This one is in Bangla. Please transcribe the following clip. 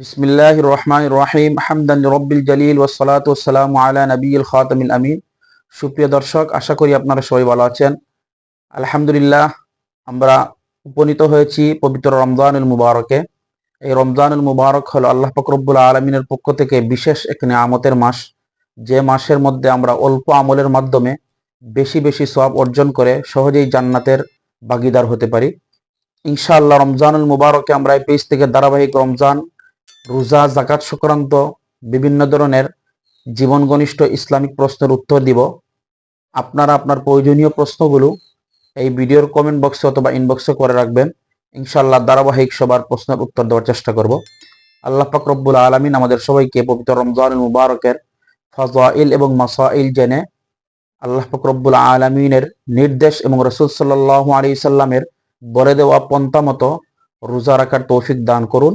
বিসমিল্লাহ রহমান রহিম হামদান রব্বিল জলিল ওসালাত ওসালাম আলা নবীল খাতমিল আমিন সুপ্রিয় দর্শক, আশা করি আপনারা সবাই ভালো আছেন। আলহামদুলিল্লাহ, আমরা উপনীত হয়েছি পবিত্র রমজানুল মুবারকে। এই রমজানুল মুবারক হলো আল্লাহ ফকরবুল আলমিনের পক্ষ থেকে বিশেষ এক নিয়ামতের মাস। যে মাসের মধ্যে আমরা অল্প আমলের মাধ্যমে বেশি বেশি সব অর্জন করে সহজেই জান্নাতের ভাগিদার হতে পারি। ইনশাআল্লাহ রমজানুল মুবারকে আমরা এই পেজ থেকে ধারাবাহিক রমজান রোজা জাকাত সংক্রান্ত বিভিন্ন ধরনের জীবন ঘনিষ্ঠ ইসলামিক প্রশ্নের উত্তর দিব। আপনারা আপনার প্রয়োজনীয় প্রশ্নগুলো এই ভিডিওর কমেন্ট বক্সে অথবা ইনবক্সে করে রাখবেন। ইনশাল্লাহ ধারাবাহিক সবার প্রশ্নের উত্তর দেওয়ার চেষ্টা করব। আল্লাহ রব্বুল আলমিন আমাদের সবাইকে পবিত্র রমজান মুবারকের ফাজাইল এবং মাসাইল জেনে আল্লাহ পাক রব্বুল আলমিনের নির্দেশ এবং রসুল সাল্লাহ আলী সাল্লামের বলে দেওয়া পন্থা মতো রোজা রাখার তৌফিক দান করুন।